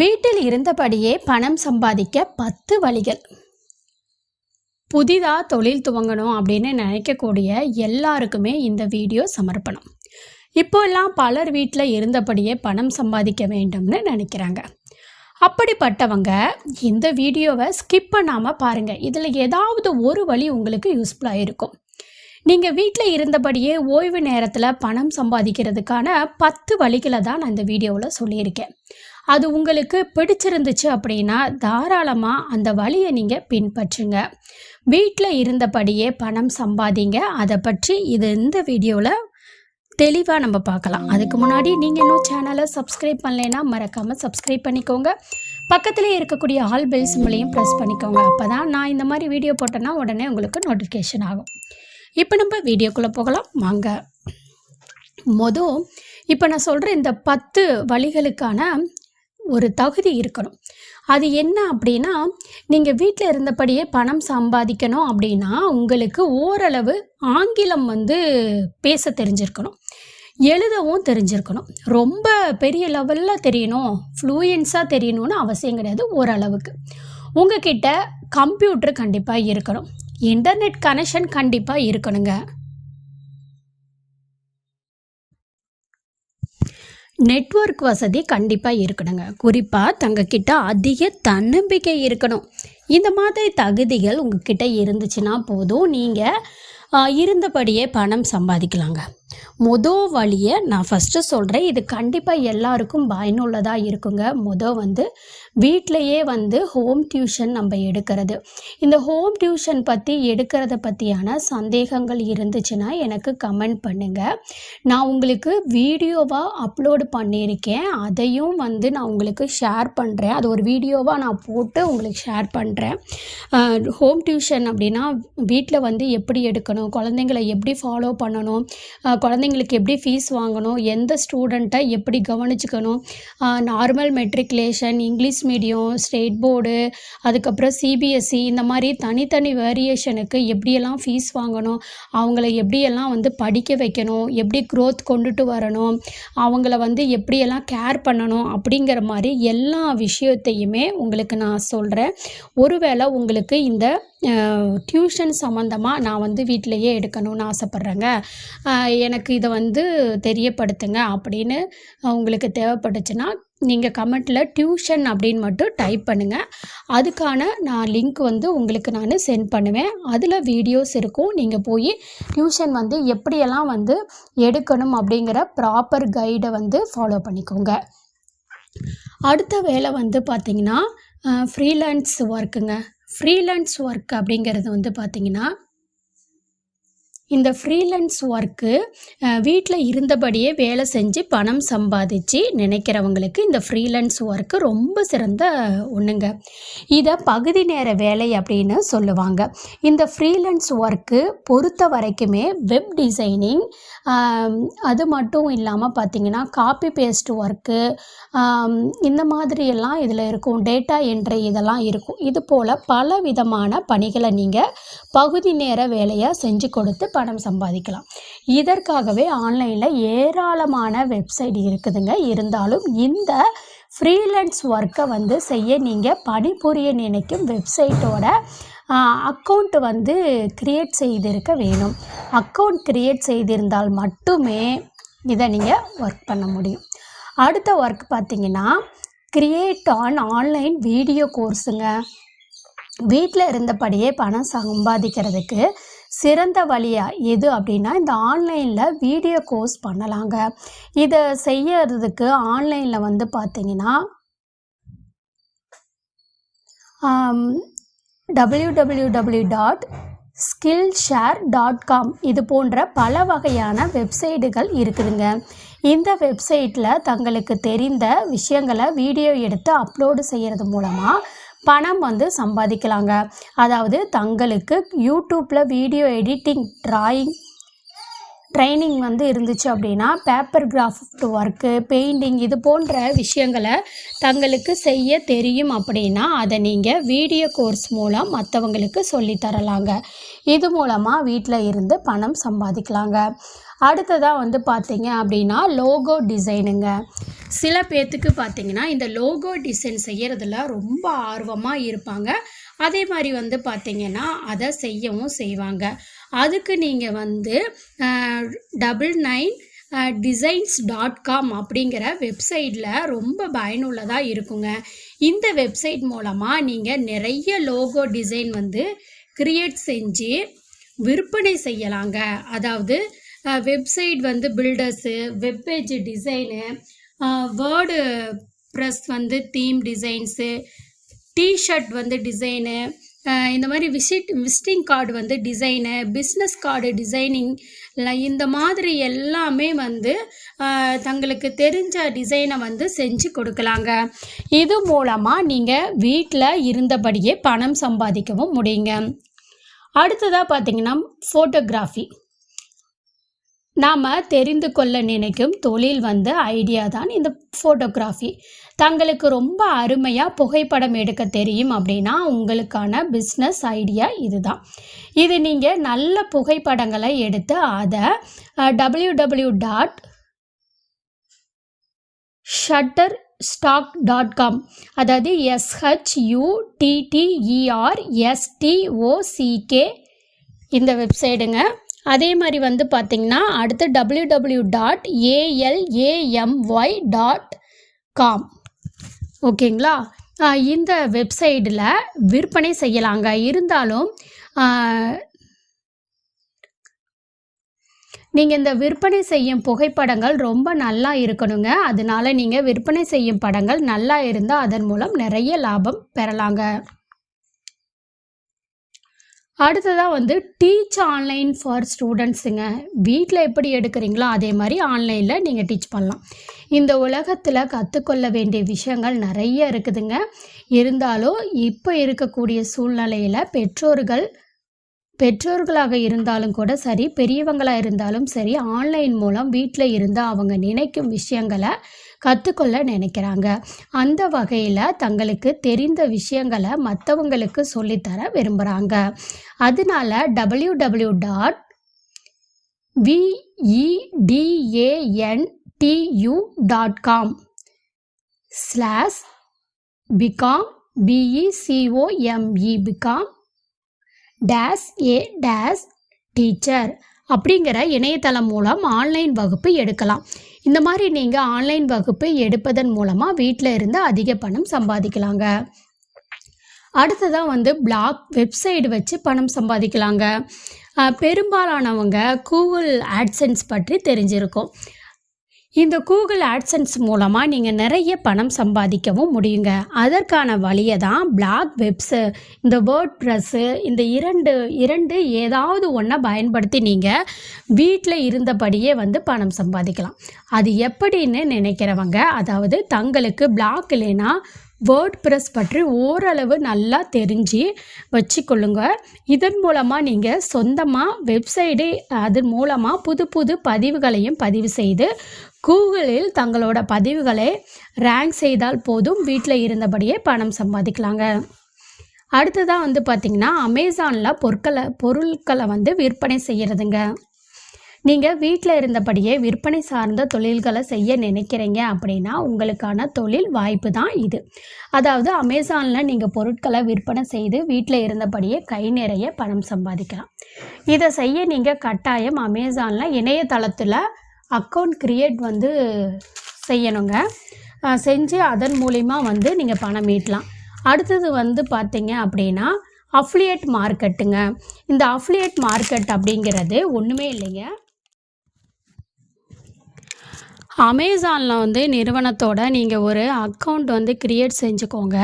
வீட்டில் இருந்தபடியே பணம் சம்பாதிக்க பத்து வழிகள். புதிதாக தொழில் துவங்கணும் அப்படின்னு நினைக்கக்கூடிய எல்லாருக்குமே இந்த வீடியோ சமர்ப்பணம். இப்போல்லாம் பலர் வீட்டில் இருந்தபடியே பணம் சம்பாதிக்க வேண்டும்னு நினைக்கிறாங்க. அப்படிப்பட்டவங்க இந்த வீடியோவை ஸ்கிப் பண்ணாமல் பாருங்கள் இதில் ஏதாவது ஒரு வழி உங்களுக்கு யூஸ்ஃபுல்லாக இருக்கும் நீங்கள் வீட்டில் இருந்தபடியே ஓய்வு நேரத்தில் பணம் சம்பாதிக்கிறதுக்கான பத்து வழிகளை தான் நான் இந்த வீடியோவில் சொல்லியிருக்கேன். அது உங்களுக்கு பிடிச்சிருந்துச்சு அப்படின்னா தாராளமாக அந்த வழியை நீங்கள் பின்பற்றுங்க. வீட்டில் இருந்தபடியே பணம் சம்பாதிங்க. அதை பற்றி இது இந்த வீடியோவில் தெளிவாக நம்ம பார்க்கலாம். அதுக்கு முன்னாடி நீங்கள் இன்னும் சேனலை சப்ஸ்கிரைப் பண்ணலைன்னா மறக்காமல் சப்ஸ்கிரைப் பண்ணிக்கோங்க. பக்கத்துலேயே இருக்கக்கூடிய ஆல் பெல் சிம்பிளையும் ப்ரெஸ் பண்ணிக்கோங்க. அப்போ தான் நான் இந்த மாதிரி வீடியோ போட்டேன்னா உடனே உங்களுக்கு நோட்டிஃபிகேஷன் ஆகும். இப்போ நம்ம வீடியோக்குள்ளே போகலாம். வாங்க. மொதல் இப்போ நான் சொல்கிற இந்த பத்து வழிகளுக்கான ஒரு தகுதி இருக்கணும். அது என்ன அப்படின்னா நீங்கள் வீட்டில் இருந்தபடியே பணம் சம்பாதிக்கணும் அப்படின்னா உங்களுக்கு ஓரளவு ஆங்கிலம் வந்து பேச தெரிஞ்சிருக்கணும். எழுதவும் தெரிஞ்சிருக்கணும். ரொம்ப பெரிய லெவலில் தெரியணும். ஃப்ளூயன்ஸாக தெரியணும்னு அவசியம் கிடையாது ஓரளவுக்கு. உங்ககிட்ட கம்ப்யூட்டர் கண்டிப்பாக இருக்கணும். இன்டர்நெட் கனெக்ஷன் கண்டிப்பாக இருக்கணுங்க. நெட்வொர்க் வசதி கண்டிப்பாக இருக்கணுங்க. குறிப்பாக தங்கக்கிட்ட அதிக தன்னம்பிக்கை இருக்கணும். இந்த மாதிரி தகுதிகள் உங்ககிட்ட இருந்துச்சுன்னா போதும். நீங்கள் இருந்தபடியே பணம் சம்பாதிக்கலாங்க. மொதல் வழியை நான் ஃபஸ்ட்டு சொல்கிறேன் இது கண்டிப்பாக எல்லாருக்கும் பயனுள்ளதாக இருக்குங்க. மொதல் வந்து வீட்டிலையே வந்து ஹோம் டியூஷன் நம்ம எடுக்கிறது. இந்த ஹோம் டியூஷன் பற்றி எடுக்கிறத பற்றியான சந்தேகங்கள் இருந்துச்சுன்னா எனக்கு கமெண்ட் பண்ணுங்கள் நான் உங்களுக்கு வீடியோவாக அப்லோடு பண்ணியிருக்கேன். அதையும் வந்து நான் உங்களுக்கு ஷேர் பண்ணுறேன் அது ஒரு வீடியோவாக நான் போட்டு உங்களுக்கு ஷேர் பண்ணுறேன் ஹோம் டியூஷன் அப்படின்னா வீட்டில் வந்து எப்படி எடுக்கணும்? குழந்தைங்களை எப்படி ஃபாலோ பண்ணணும்? குழந்தைங்களுக்கு எப்படி ஃபீஸ் வாங்கணும் எந்த ஸ்டூடெண்ட்டை எப்படி கவனிச்சுக்கணும்? Normal matriculation English medium state board அதுக்கப்புறம் சிபிஎஸ்சி இந்த மாதிரி தனித்தனி வேரியேஷனுக்கு எப்படியெல்லாம் ஃபீஸ் வாங்கணும்? அவங்கள எப்படியெல்லாம் வந்து படிக்க வைக்கணும்? எப்படி க்ரோத் கொண்டுட்டு வரணும்? அவங்கள வந்து எப்படியெல்லாம் கேர் பண்ணணும்? அப்படிங்கிற மாதிரி எல்லா விஷயத்தையுமே உங்களுக்கு நான் சொல்கிறேன் ஒருவேளை உங்களுக்கு இந்த டியூஷன் சம்மந்தமாக நான் வந்து வீட்டிலையே எடுக்கணும்னு ஆசைப்பட்றேங்க. எனக்கு இதை வந்து தெரியப்படுத்துங்க அப்படின்னு உங்களுக்கு தேவைப்பட்டுச்சுன்னா நீங்கள் கமெண்ட்டில் டியூஷன் அப்படின்னு மட்டும் டைப் பண்ணுங்கள் அதுக்கான நான் லிங்க் வந்து உங்களுக்கு நான் சென்ட் பண்ணுவேன். அதில் வீடியோஸ் இருக்கும். நீங்கள் போய் டியூஷன் வந்து எப்படியெல்லாம் வந்து எடுக்கணும் அப்படிங்கிற ப்ராப்பர் கைடை வந்து ஃபாலோ பண்ணிக்கோங்க. அடுத்த வேலை வந்து பார்த்திங்கன்னா ஃப்ரீலான்ஸ் ஒர்க்குங்க ஃப்ரீலான்ஸ் ஒர்க் அப்படிங்கிறது வந்து பார்த்திங்கன்னா இந்த ஃப்ரீலன்ஸ் ஒர்க்கு வீட்டில் இருந்தபடியே வேலை செஞ்சு பணம் சம்பாதிச்சு நினைக்கிறவங்களுக்கு இந்த ஃப்ரீலன்ஸ் ஒர்க்கு ரொம்ப சிறந்த ஒன்றுங்க இதை பகுதி நேர வேலை அப்படின்னு சொல்லுவாங்க. இந்த ஃப்ரீலன்ஸ் ஒர்க்கு பொறுத்த வரைக்குமே வெப் டிசைனிங் அது மட்டும் இல்லாமல் பார்த்தீங்கன்னா காப்பி பேஸ்ட் ஒர்க்கு இந்த மாதிரியெல்லாம் இதில் இருக்கும். டேட்டா என்ட்ரி இதெல்லாம் இருக்கும். இது போல் பல விதமான பணிகளை நீங்கள் பகுதி நேர வேலையாக செஞ்சு கொடுத்து பணம் சம்பாதிக்கலாம். இதற்காகவே ஆன்லைனில் ஏராளமான வெப்சைட் இருக்குதுங்க. இருந்தாலும் இந்த ஃப்ரீலான்ஸ் ஒர்க்கை வந்து செய்ய நீங்கள் பணிபுரிய நினைக்கும் வெப்சைட்டோட அக்கௌண்ட் வந்து க்ரியேட் செய்திருக்க வேணும். அக்கௌண்ட் க்ரியேட் செய்திருந்தால் மட்டுமே இதை நீங்கள் ஒர்க் பண்ண முடியும். அடுத்த ஒர்க் பார்த்தீங்கன்னா கிரியேட் ஆன் ஆன்லைன் வீடியோ கோர்ஸுங்க. வீட்டில் இருந்தபடியே பணம் சம்பாதிக்கிறதுக்கு சிறந்த வழியாக எது அப்படின்னா இந்த ஆன்லைனில் வீடியோ கோர்ஸ் பண்ணலாங்க. இதை செய்யறதுக்கு ஆன்லைனில் வந்து பார்த்தீங்கன்னா W W W dot skill share dot com இது போன்ற பல வகையான வெப்சைட்டுகள் இருக்குதுங்க. இந்த வெப்சைட்டில் தங்களுக்கு தெரிந்த விஷயங்களை வீடியோ எடுத்து அப்லோடு செய்கிறது மூலமாக பணம் வந்து சம்பாதிக்கலாங்க. அதாவது தங்களுக்கு யூடியூப்பில் வீடியோ எடிட்டிங் ட்ராயிங் ட்ரைனிங் வந்து இருந்துச்சு அப்படின்னா பேப்பர் கிராஃப்ட் ஒர்க்கு பெயிண்டிங் இது போன்ற விஷயங்களை தங்களுக்கு செய்ய தெரியும் அப்படின்னா அதை நீங்கள் வீடியோ கோர்ஸ் மூலம் மற்றவங்களுக்கு சொல்லித்தரலாங்க இது மூலமாக வீட்டில் இருந்து பணம் சம்பாதிக்கலாங்க. அடுத்ததாக வந்து பார்த்தீங்க அப்படின்னா லோகோ டிசைனுங்க. சில பேர்த்துக்கு பார்த்தீங்கன்னா இந்த லோகோ டிசைன் செய்கிறதுல ரொம்ப ஆர்வமாக இருப்பாங்க. அதே மாதிரி வந்து பார்த்தீங்கன்னா அதை செய்யவும் செய்வாங்க. அதுக்கு நீங்கள் வந்து double nine designs dot com அப்படிங்கிற வெப்சைட்டில் ரொம்ப பயனுள்ளதாக இருக்குங்க. இந்த வெப்சைட் மூலமாக நீங்கள் நிறைய லோகோ டிசைன் வந்து கிரியேட் செஞ்சு விற்பனை செய்யலாங்க. அதாவது வெப்சைட் வந்து builders webpage design WordPress வந்து தீம் டிசைன்ஸு டிஷர்ட் வந்து டிசைனு இந்த மாதிரி விசிட் விசிட்டிங் கார்டு வந்து டிசைனு பிஸ்னஸ் கார்டு டிசைனிங் இந்த மாதிரி எல்லாமே வந்து தங்களுக்கு தெரிஞ்ச டிசைனை வந்து செஞ்சு கொடுக்கலாங்க. இது மூலமாக நீங்கள் வீட்டில் இருந்தபடியே பணம் சம்பாதிக்கவும் முடியுங்க. அடுத்ததாக பார்த்தீங்கன்னா ஃபோட்டோகிராஃபி நாம் தெரிந்து கொள்ள நினைக்கும் தொழில் வந்து ஐடியா தான் இந்த ஃபோட்டோகிராஃபி தங்களுக்கு ரொம்ப அருமையாக புகைப்படம் எடுக்க தெரியும் அப்படின்னா உங்களுக்கான பிஸ்னஸ் ஐடியா இதுதான். இது நீங்கள் நல்ல புகைப்படங்களை எடுத்து அதை W W dot shutter stock dot com அதாவது எஸ்ஹெச்யூடிடிஇஆர் எஸ்டிஓசிகே இந்த வெப்சைடுங்க அதே மாதிரி வந்து பார்த்திங்கன்னா அடுத்து W W dot A L A M Y dot com ஓகேங்களா? இந்த வெப்சைட்டில் விற்பனை செய்யலாங்க. இருந்தாலும் நீங்கள் இந்த விற்பனை செய்யும் புகைப்படங்கள் ரொம்ப நல்லா இருக்கணுங்க. அதனால நீங்கள் விற்பனை செய்யும் படங்கள் நல்லா இருந்தால் அதன் மூலம் நிறைய லாபம் பெறலாங்க. அடுத்ததாக வந்து டீச் ஆன்லைன் ஃபார் ஸ்டூடெண்ட்ஸுங்க வீட்டில் எப்படி எடுக்கிறீங்களோ அதே மாதிரி ஆன்லைனில் நீங்கள் டீச் பண்ணலாம். இந்த உலகத்தில் கற்றுக்கொள்ள வேண்டிய விஷயங்கள் நிறைய இருக்குதுங்க. இருந்தாலும் இப்போ இருக்கக்கூடிய சூழ்நிலையில் பெற்றோர்கள் பெற்றோர்களாக இருந்தாலும் கூட சரி பெரியவங்களாக இருந்தாலும் சரி ஆன்லைன் மூலம் வீட்டில் இருந்து அவங்க நினைக்கும் விஷயங்களை கற்றுக்கொள்ள நினைக்கிறாங்க. அந்த வகையில் தங்களுக்கு தெரிந்த விஷயங்களை மற்றவங்களுக்கு சொல்லித்தர விரும்புகிறாங்க அதனால W W dot விஇடிஏஎன்டியூ dot com slash BCom பிஇசிஓஎம்இ BCom days ஏ டேஸ் டீச்சர் அப்படிங்கிற இணையதளம் மூலம் ஆன்லைன் வகுப்பு எடுக்கலாம். இந்த மாதிரி நீங்கள் ஆன்லைன் வகுப்பு எடுப்பதன் மூலமாக வீட்டில் இருந்து அதிக பணம் சம்பாதிக்கலாங்க. அடுத்ததாக வந்து பிளாக் வெப்சைடு வச்சு பணம் சம்பாதிக்கலாங்க. பெரும்பாலானவங்க கூகுள் ஆட்சன்ஸ் பற்றி தெரிஞ்சிருக்கும். இந்த கூகுள் ஆட்சன்ஸ் மூலமாக நீங்கள் நிறைய பணம் சம்பாதிக்கவும் முடியுங்க. அதற்கான வழியை தான் பிளாக் வெப்ஸு இந்த வேர்ட் ப்ரெஸ்ஸு இந்த இரண்டு இரண்டு ஏதாவது ஒன்றை பயன்படுத்தி நீங்கள் வீட்டில் இருந்தபடியே வந்து பணம் சம்பாதிக்கலாம். அது எப்படின்னு நினைக்கிறவங்க அதாவது தங்களுக்கு பிளாக் இல்லைன்னா வேர்ட் ப்ரெஸ் பற்றி ஓரளவு நல்லா தெரிஞ்சு வச்சுக்கொள்ளுங்க. இதன் மூலமாக நீங்கள் சொந்தமாக வெப்சைடு அதன் மூலமாக புது புது பதிவுகளையும் பதிவு செய்து கூகுளில் தங்களோட பதிவுகளை ரேங்க் செய்தால் போதும். வீட்டில் இருந்தபடியே பணம் சம்பாதிக்கலாங்க. அடுத்ததாக வந்து பார்த்திங்கன்னா அமேசானில் பொருட்களை பொருட்களை வந்து விற்பனை செய்கிறதுங்க நீங்கள் வீட்டில் இருந்தபடியே விற்பனை சார்ந்த தொழில்களை செய்ய நினைக்கிறீங்க அப்படின்னா உங்களுக்கான தொழில் வாய்ப்பு தான் இது. அதாவது அமேசானில் நீங்கள் பொருட்களை விற்பனை செய்து வீட்டில் இருந்தபடியே கை நிறைய பணம் சம்பாதிக்கலாம். இதை செய்ய நீங்கள் கட்டாயம் அமேசானில் இணையதளத்தில் அக்கௌண்ட் க்ரியேட் வந்து செய்யணுங்க. செஞ்சு அதன் மூலிமா வந்து நீங்கள் பணம் ஈட்டலாம். அடுத்தது வந்து பார்த்தீங்க அப்படின்னா அஃப்லியேட் மார்க்கெட்டுங்க இந்த அஃப்லியேட் மார்க்கெட் அப்படிங்கிறது ஒன்றுமே இல்லைங்க. அமேசானில் வந்து நிறுவனத்தோட நீங்கள் ஒரு அக்கௌண்ட் வந்து கிரியேட் செஞ்சுக்கோங்க.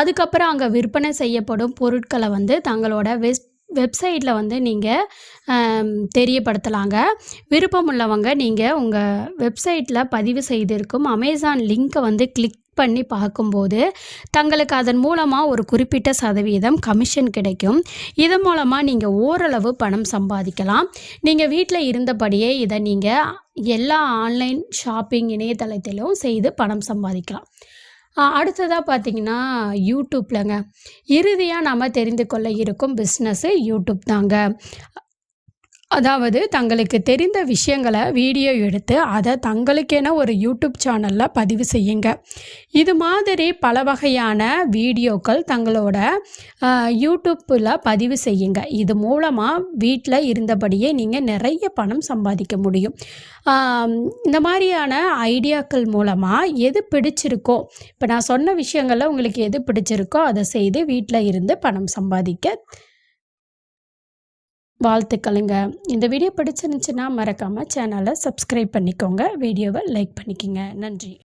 அதுக்கப்புறம் அங்கே விற்பனை செய்யப்படும் பொருட்களை வந்து தங்களோட வெஸ்ட் வெப்சைட்டில் வந்து நீங்கள் தெரியப்படுத்தலாங்க. விருப்பம் உள்ளவங்க நீங்கள் உங்கள் வெப்சைட்டில் பதிவு செய்திருக்கும் அமேசான் லிங்க்கை வந்து கிளிக் பண்ணி பார்க்கும்போது தங்களுக்கு அதன் மூலமாக ஒரு குறிப்பிட்ட சதவீதம் கமிஷன் கிடைக்கும். இதன் மூலமாக நீங்கள் ஓரளவு பணம் சம்பாதிக்கலாம். நீங்கள் வீட்டில் இருந்தபடியே இதை நீங்கள் எல்லா ஆன்லைன் ஷாப்பிங் இணையதளத்திலும் செய்து பணம் சம்பாதிக்கலாம். அடுத்ததாக பார்த்தீங்கன்னா யூடியூப்லங்க. இறுதியாக நாம் தெரிந்து கொள்ள இருக்கும் பிஸ்னஸ்ஸு யூடியூப் தாங்க. அதாவது தங்களுக்கு தெரிந்த விஷயங்களை வீடியோ எடுத்து அதை தங்களுக்கென ஒரு யூடியூப் சேனலில் பதிவு செய்யுங்க. இது மாதிரி பல வகையான வீடியோக்கள் தங்களோட யூடியூப்பில் பதிவு செய்யுங்க. இது மூலமாக வீட்டில் இருந்தபடியே நீங்கள் நிறைய பணம் சம்பாதிக்க முடியும். இந்த மாதிரியான ஐடியாக்கள் மூலமாக எது பிடிச்சிருக்கோ இப்போ நான் சொன்ன விஷயங்களில் உங்களுக்கு எது பிடிச்சிருக்கோ அதை செய்து வீட்டில் இருந்து பணம் சம்பாதிக்க வாழ்த்துக்களுங்க. இந்த வீடியோ பிடிச்சிருந்துச்சுன்னா மறக்காமல் சேனலை சப்ஸ்கிரைப் பண்ணிக்கோங்க. வீடியோவை லைக் பண்ணிக்கோங்க. நன்றி.